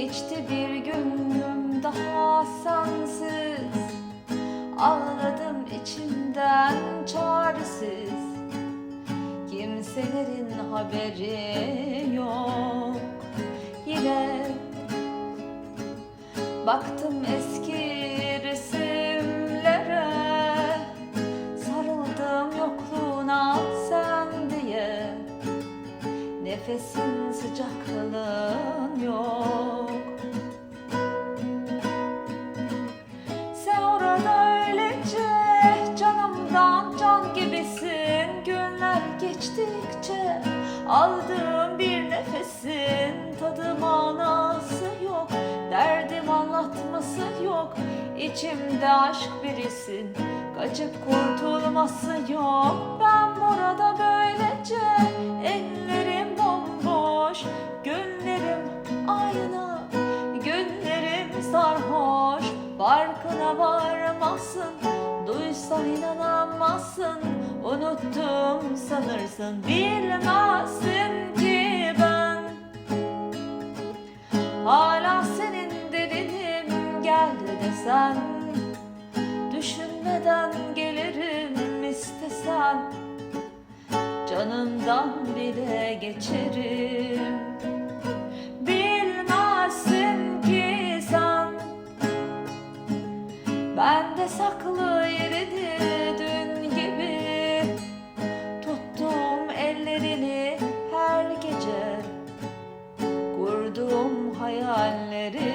Geçti bir günüm daha sensiz. Ağladım içimden çaresiz. Kimselerin haberi yok. Yine baktım eski resimlere. Sarıldım yokluğuna sen diye. Nefesin sıcaklığın yok. Geçtikçe aldığım bir nefesin Tadı manası yok, derdim anlatması yok İçimde aşk birisin, kaçıp kurtulması yok. Ben burada böylece ellerim bomboş Günlerim aynı, günlerim sarhoş. Farkına varmazsın, duysan inanamazsın Unuttum sanırsın, bilmezsin ki ben. Hala senin dediğim gel desen Düşünmeden gelirim istesen Canından bile geçerim Bilmezsin ki sen. Bende saklı yerini hayalleri